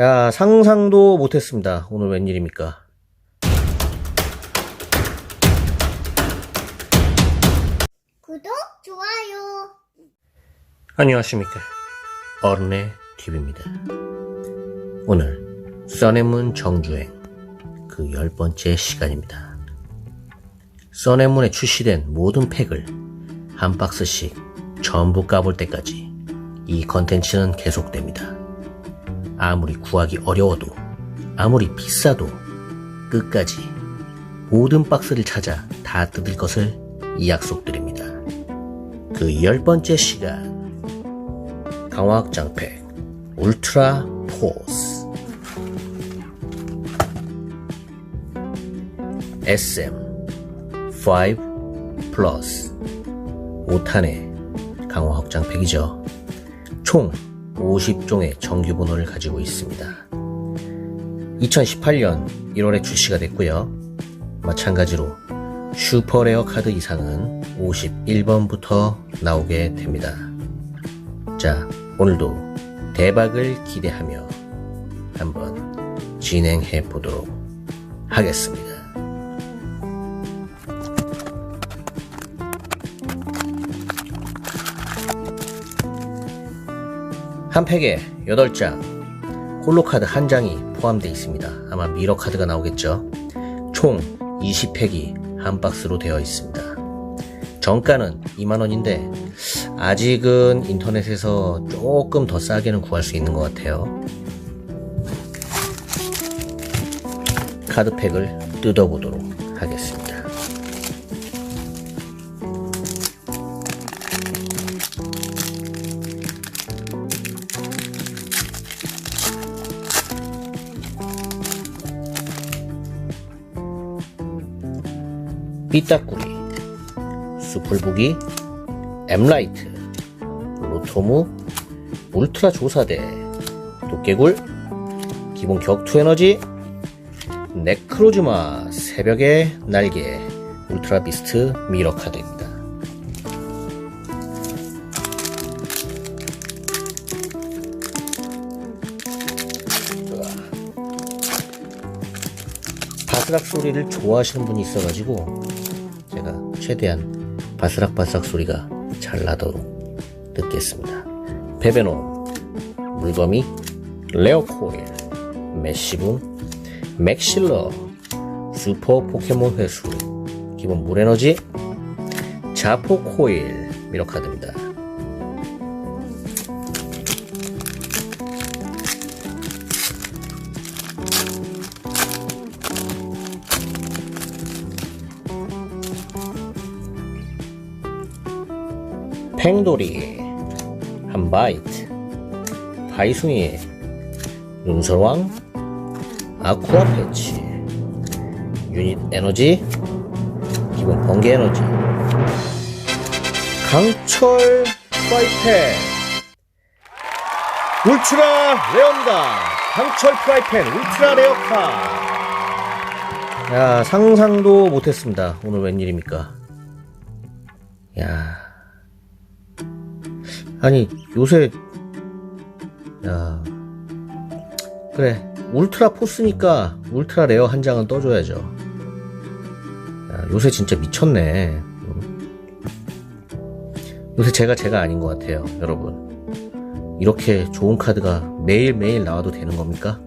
야, 상상도 못했습니다. 오늘 웬일입니까? 구독, 좋아요. 안녕하십니까. 어른의 TV입니다. 오늘, 써내문 정주행, 그 열 번째 시간입니다. 써내문에 출시된 모든 팩을 한 박스씩 전부 까볼 때까지 이 컨텐츠는 계속됩니다. 아무리 구하기 어려워도, 아무리 비싸도 끝까지 모든 박스를 찾아 다 뜯을 것을 약속드립니다. 그 열 번째 시간, 강화학장팩 울트라 포스 SM5 플러스 5탄의 강화 확장팩이죠. 총 50종의 정규 번호를 가지고 있습니다. 2018년 1월에 출시가 됐고요. 마찬가지로 슈퍼레어 카드 이상은 51번부터 나오게 됩니다. 자, 오늘도 대박을 기대하며 한번 진행해 보도록 하겠습니다. 한 팩에 8장, 홀로카드 한 장이 포함되어 있습니다. 아마 미러 카드가 나오겠죠. 총 20팩이 한 박스로 되어 있습니다. 정가는 2만원인데, 아직은 인터넷에서 조금 더 싸게는 구할 수 있는 것 같아요. 카드팩을 뜯어보도록 삐딱구리, 수풀보기, 엠라이트, 로토무, 울트라 조사대, 도깨굴, 기본 격투 에너지, 네크로즈마, 새벽의 날개, 울트라 비스트 미러 카드입니다. 바스락 소리를 좋아하시는 분이 있어가지고 제가 최대한 바스락바스락 소리가 잘 나도록 듣겠습니다. 베베노, 물거미, 레오코일, 메시붕, 맥실러, 슈퍼 포켓몬 회수, 기본 물에너지, 자포코일, 미러카드입니다. 팽돌이, 한 바이트, 바이숭이, 눈설왕, 아쿠아 패치, 유닛 에너지, 기본 번개 에너지, 강철 프라이팬, 울트라 레어입니다. 강철 프라이팬 울트라 레어카. 야 상상도 못했습니다. 오늘 웬일입니까? 야 아니 요새 야 그래. 울트라 포스니까 울트라 레어 한 장은 떠줘야죠. 야, 요새 진짜 미쳤네. 음. 요새 제가 제가 아닌 것 같아요 여러분. 이렇게 좋은 카드가 매일매일 나와도 되는 겁니까?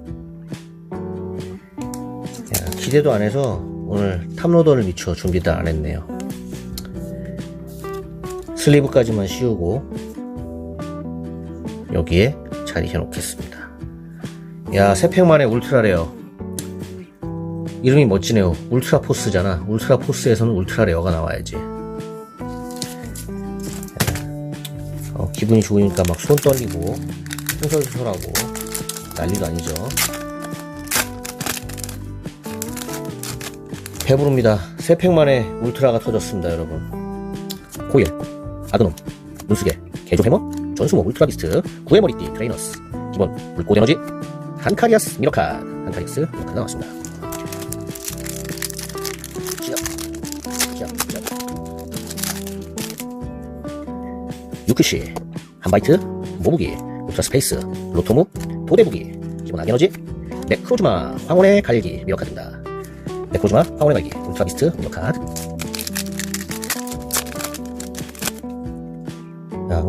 야, 기대도 안 해서 오늘 탑로더를 미처 준비도 안 했네요. 슬리브까지만 씌우고 여기에 자리해 놓겠습니다. 야, 세팩 만에 울트라 레어. 이름이 멋지네요. 울트라 포스잖아. 울트라 포스에서는 울트라 레어가 나와야지. 어, 기분이 좋으니까 막 손 떨리고, 소설소설하고, 난리도 아니죠. 배부릅니다. 세팩 만에 울트라가 터졌습니다, 여러분. 고일, 아그놈, 문수계, 개조 해머, 전수모 울트라비스트, 구해머리띠 트레이너스, 기본 물꽃 에너지, 한카리아스 미러카, 한카리아스 미러카 나왔습니다. 유크시, 한바이트, 모부기, 울트라 스페이스, 로토무, 도대부기, 기본 악에너지 네크로즈마 황혼의 갈기 미러 카드입니다. 네크로즈마 황혼의 갈기 울트라 비스트 미러 카드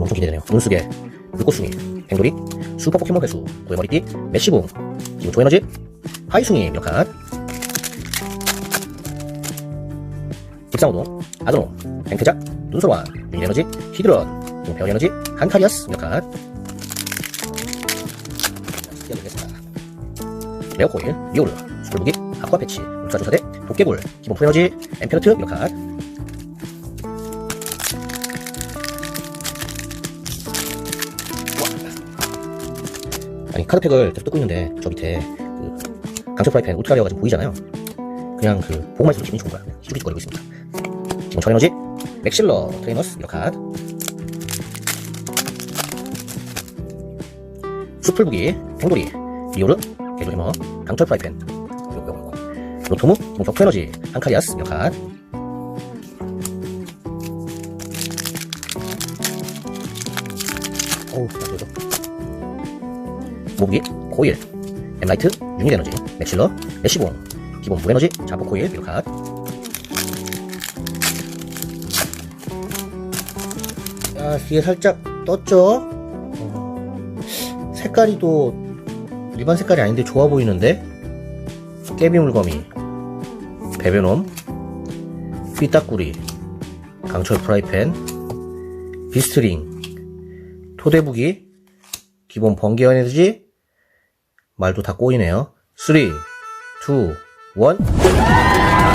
엄청 기대되네요 문수계 불꽃숭이 팽돌이 슈퍼 포켓몬 회수 고해머리띠 메시봉 기본 조에너지 하이숭이 미러 카드 깁상우동 아드놈 뱅크작 눈소로완 유니에너지 히드런 배원에너지 한카리아스 미러 카드 시작하겠습니다. 레오코일, 리오르, 수풀무기, 아쿠아 패치, 울트라 조사대, 도깨굴, 기본 프에너지, 엠페르트, 미러 아니 카드팩을 계속 뜯고 있는데 저 밑에 그 강철 프라이팬 울트라리어가 좀 보이잖아요. 그냥 그 보고만 있어도 기분이 좋은 거야. 쭈깃쭈깃거리고 있습니다. 기본 철에너지, 맥실러, 트레이너스, 미러카드. 수풀무기, 팽돌이, 리오르, 개조해머, 강철 프라이팬. 로토무, 격투 에너지, 한카리아스, 역할. 어우, 나 저거. 모기, 코일, 엠라이트, 유닛 에너지, 맥실러, 애쉬봉, 기본 물 에너지, 자포 코일, 역할. 아, 뒤에 살짝 떴죠? 색깔이 또 일반 색깔이 아닌데 좋아 보이는데 깨비 물거미 배변홈 삐딱구리 강철 프라이팬 비스트링 토대부기 기본 번개 에너지 말도 다 꼬이네요. 3 2 1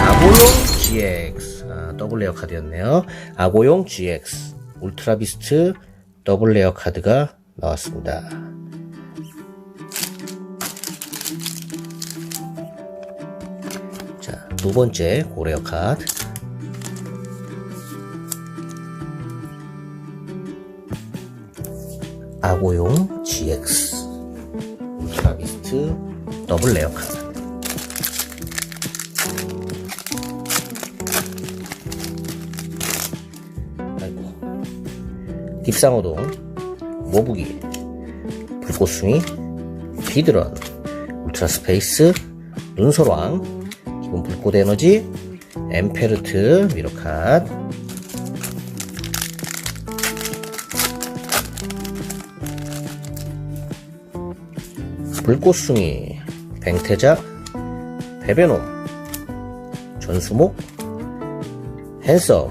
아고용 GX 아, 더블 레어 카드였네요. 아고용 GX 울트라 비스트 더블 레어 카드가 나왔습니다. 자, 두 번째 고레어 카드. 아고용 GX 울트라비스트 더블 레어 카드. 아이고. 딥상어동 모부기 불꽃숭이 비드런 울트라 스페이스 눈소왕 기본 불꽃 에너지 엠페르트 미로캇 불꽃숭이 뱅태작 배변홈 전수목 핸섬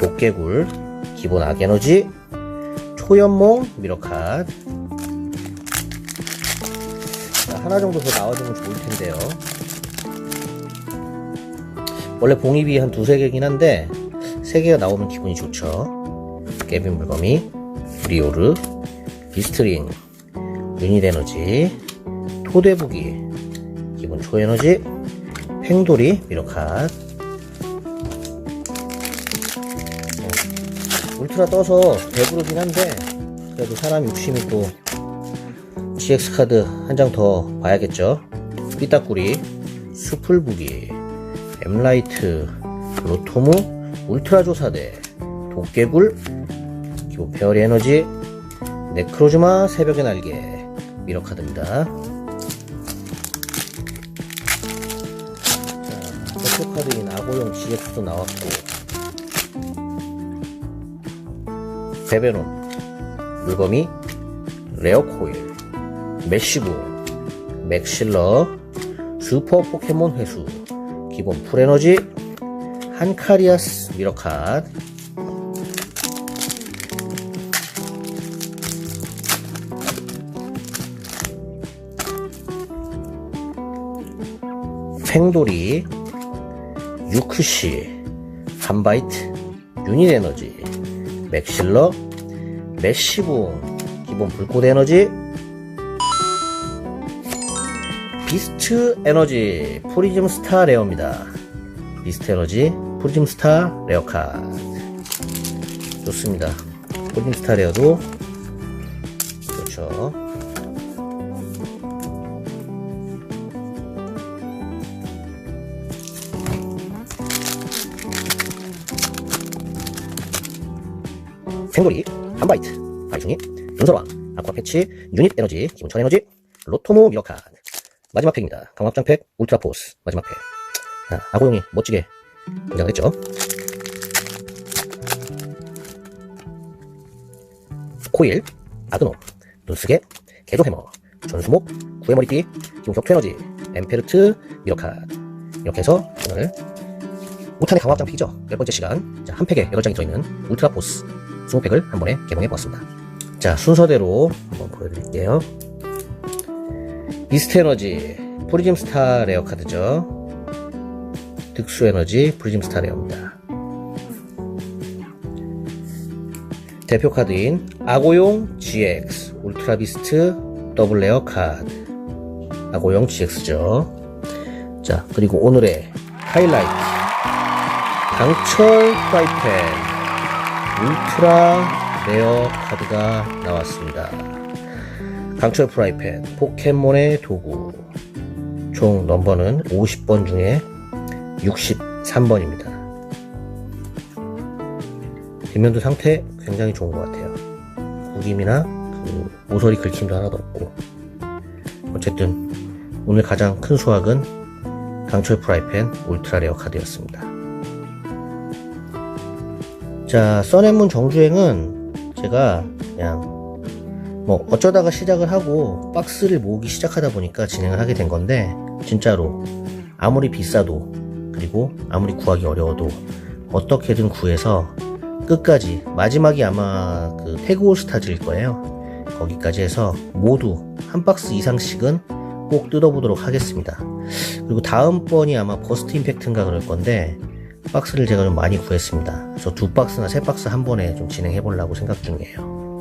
도깨굴 기본 악에너지 초연몽 미러캇 자, 하나 정도 더 나와주면 좋을 텐데요. 원래 봉입이 한 두세 개긴 한데, 세 개가 나오면 기분이 좋죠. 깨빈 물거미, 리오르, 비스트링, 유닛 에너지, 토대부기, 기본 초에너지, 팽돌이, 미러캇. 어, 울트라 떠서 배부르긴 한데, 그래도 사람 욕심이 또 GX 카드 한 장 더 봐야겠죠. 삐딱구리, 수풀부기, 엠라이트, 로토무, 울트라 조사대, 도깨굴, 기본 페어리 에너지, 네크로즈마 새벽의 날개, 미러 카드입니다. 자, 대표 카드인 아고용 GX도 나왔고, 베베론, 물범이, 레어코일, 메시브, 맥실러, 슈퍼 포켓몬 회수, 기본 풀에너지, 한카리아스 미러캇, 팽돌이, 유크시, 한바이트, 유닛 에너지, 맥실러, 메시붕, 기본 불꽃 에너지, 비스트 에너지 프리즘 스타 레어입니다. 비스트 에너지 프리즘 스타 레어 카드 좋습니다. 프리즘 스타 레어도 생돌이 한바이트 바이중이 눈설왕 아쿠아 패치 유닛 에너지 기본 천 에너지 로토모 미러카드. 마지막 팩입니다. 강화장 팩, 울트라 포스. 마지막 팩. 자, 아고용이 멋지게 등장을 했죠. 코일, 아드놈, 눈쓰개, 개조해머, 전수목, 구해머리띠, 기공격 투에너지, 엠페르트, 미러카드. 이렇게 해서 오늘 5탄의 강화장 팩이죠. 열 번째 시간. 자, 한 팩에 8장이 들어있는 울트라 포스 20팩을 한 번에 개봉해 보았습니다. 자, 순서대로 한번 보여드릴게요. 비스트 에너지, 프리즘 스타 레어 카드죠. 특수 에너지, 프리즘 스타 레어입니다. 대표 카드인 아고용 GX, 울트라 비스트 더블 레어 카드. 아고용 GX죠. 자, 그리고 오늘의 하이라이트. 강철 프라이팬 울트라 레어 카드가 나왔습니다. 강철 프라이팬 포켓몬의 도구 총 넘버는 50번 중에 63번입니다. 뒷면도 상태 굉장히 좋은 것 같아요. 구김이나 그 모서리 긁힘도 하나도 없고 어쨌든 오늘 가장 큰 수확은 강철 프라이팬 울트라 레어 카드였습니다. 자, 써낸문 정주행은 제가 그냥 뭐 어쩌다가 시작을 하고 박스를 모으기 시작하다 보니까 진행을 하게 된 건데 진짜로 아무리 비싸도 그리고 아무리 구하기 어려워도 어떻게든 구해서 끝까지 마지막이 아마 그 태그 올스타즈일 거예요. 거기까지 해서 모두 한 박스 이상씩은 꼭 뜯어보도록 하겠습니다. 그리고 다음번이 아마 버스트 임팩트인가 그럴 건데 박스를 제가 좀 많이 구했습니다. 그래서 두 박스나 세 박스 한 번에 좀 진행해 보려고 생각 중이에요.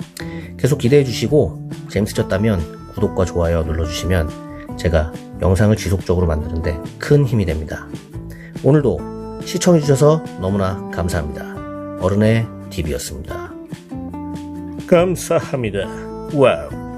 계속 기대해 주시고 재밌으셨다면 구독과 좋아요 눌러주시면 제가 영상을 지속적으로 만드는데 큰 힘이 됩니다. 오늘도 시청해 주셔서 너무나 감사합니다. 어른의 DB였습니다. 감사합니다. 와우.